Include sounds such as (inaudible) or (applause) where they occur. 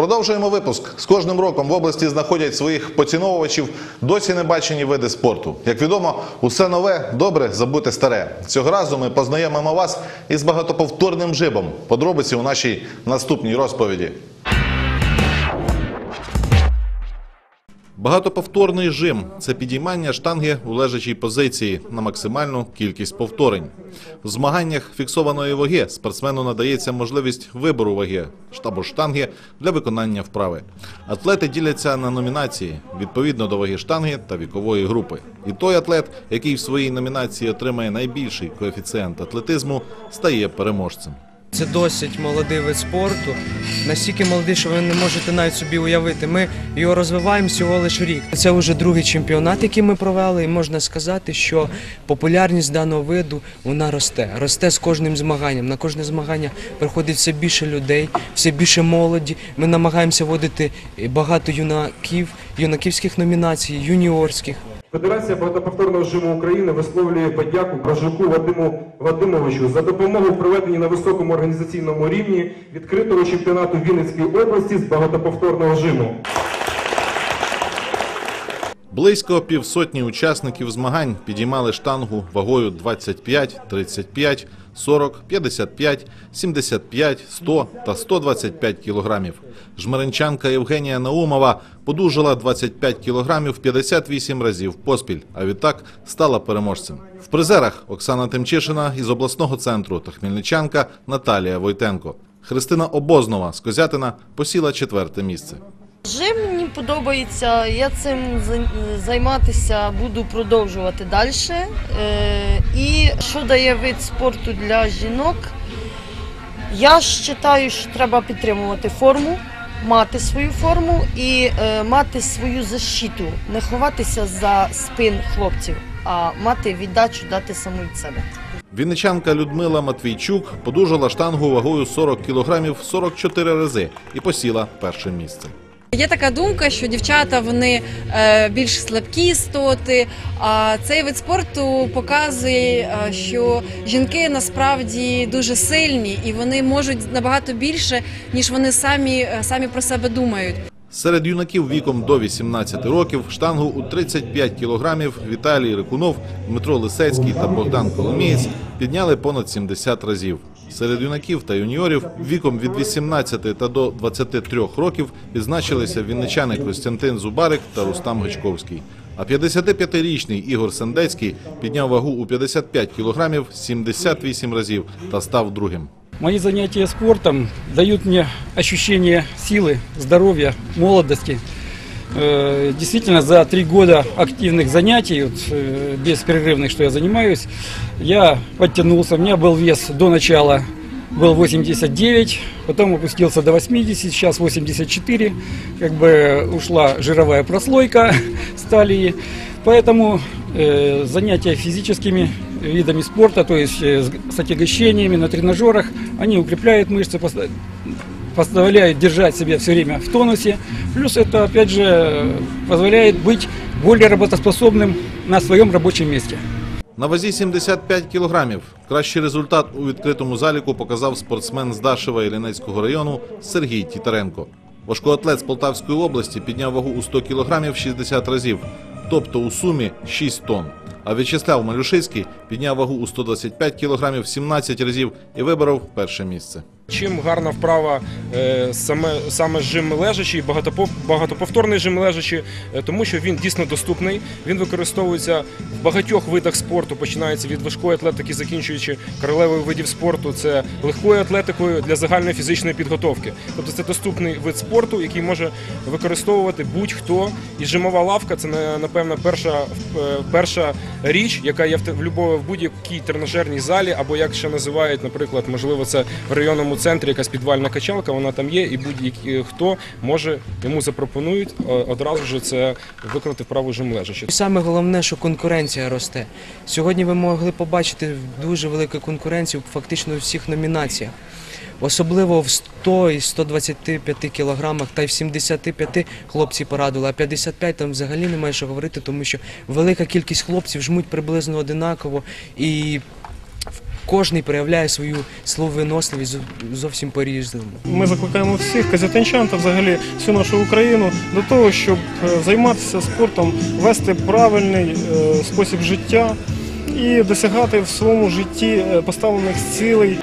Продовжуємо випуск. З кожним роком в області знаходять своїх поціновувачів досі не бачені види спорту. Як відомо, усе нове добре забути старе. Цього разу ми познайомимо вас із багатоповторним жибом. Подробиці у нашій наступній розповіді. Багатоповторний жим це підіймання штанги у лежачій позиції на максимальну кількість повторень. В змаганнях фіксованої ваги спортсмену надається можливість вибору ваги штабу штанги для виконання вправи. Атлети діляться на номінації відповідно до ваги штанги та вікової групи. І той атлет, який в своїй номінації отримає найбільший коефіцієнт атлетизму, стає переможцем. Це досить молодий вид спорту. Настільки молодий, що ви не можете навіть собі уявити. Ми його розвиваємо всього лише рік. Це вже другий чемпіонат, який ми провели, і можна сказати, що популярність даного виду вона росте. Росте з кожним змаганням. На кожне змагання приходить все більше людей, все більше молоді. Ми намагаємося вводити багато юнаків, юнаківських номінацій, юніорських. Федерація багатоповторного жиму України висловлює подяку Бражуку Вадиму Вадимовичу за допомогу в проведенні на високому організаційному рівні відкритого чемпіонату Вінницької області з багатоповторного жиму. Близько півсотні учасників змагань підіймали штангу вагою 25, 35, 40, 55, 75, 100 та 125 кілограмів. Жмеренчанка Євгенія Наумова подужала 25 кілограмів 58 разів поспіль, а відтак стала переможцем. В призерах Оксана Тимчишина із обласного центру та хмельничанка Наталія Войтенко. Христина Обознова з Козятина посіла четверте місце. Жим мені подобається, я цим займатися буду продовжувати далі. І що дає вид спорту для жінок? Я вважаю, що треба підтримувати форму, мати свою форму і е, мати свою защиту, не ховатися за спин хлопців, а мати віддачу дати саму від себе. Вінничанка Людмила Матвійчук подужала штангу вагою 40 кілограмів 44 рази і посіла перше місце. Є така думка, що дівчата вони е, більш слабкі істоти. А цей вид спорту показує, е, що жінки насправді дуже сильні і вони можуть набагато більше, ніж вони самі, е, самі про себе думають. Серед юнаків віком до 18 років штангу у 35 кілограмів Віталій Рикунов, Дмитро Лисецький та Богдан Коломієць підняли понад 70 разів. Серед юнаків та юніорів віком від 18 та до 23 років відзначилися вінничани Костянтин Зубарик та Рустам Гичковський. А 55-річний Ігор Сендецький підняв вагу у 55 кілограмів 78 разів та став другим. Мои занятия спортом дают мне ощущение силы, здоровья, молодости. Э, Действительно, за три года активных занятий, вот, э, беспрерывных, что я занимаюсь, я подтянулся. У меня был вес до начала был 89, потом опустился до 80, сейчас 84. Как бы ушла жировая прослойка (laughs) стали. Поэтому э, занятия физическими видами спорта, то есть э, с отягощениями на тренажерах, они укрепляют мышцы, поста- позволяют держать себя все время в тонусе. Плюс это, опять же, э, позволяет быть более работоспособным на своем рабочем месте. На вазі 75 кілограмів. Кращий результат у відкритому заліку показав спортсмен з Дашева Іллінецького району Сергій Тітаренко. Важкоатлет з Полтавської області підняв вагу у 100 кілограмів 60 разів, тобто у сумі 6 тонн. А В'ячеслав Малюшицький підняв вагу у 125 кілограмів 17 разів і виборов перше місце. Чим гарна вправа е, саме, саме жим лежачий, багатопов- багатоповторний жим лежачий, е, тому що він дійсно доступний. Він використовується в багатьох видах спорту, починається від важкої атлетики, закінчуючи королевою видів спорту, це легкою атлетикою для загальної фізичної підготовки. Тобто це доступний вид спорту, який може використовувати будь-хто. І жимова лавка це на- напевно перша, е, перша річ, яка є в будь-якій тренажерній залі, або як ще називають, наприклад, можливо, це в районному центрі якась підвальна качалка, вона там є, і будь-який хто може йому запропонують е, одразу ж це виконати вправу жим лежачи. І саме головне, що конкуренція росте. Сьогодні ви могли побачити дуже велику конкуренцію фактично у всіх номінаціях. Особливо в 100 і 125 кілограмах та й в 75 хлопці порадили, а 55 там взагалі немає що говорити, тому що велика кількість хлопців жмуть приблизно одинаково і кожний проявляє свою слововиносливість зовсім по-різному. Ми закликаємо всіх казятинчан та взагалі всю нашу Україну до того, щоб е, займатися спортом, вести правильний е, спосіб життя і досягати в своєму житті е, поставлених цілей.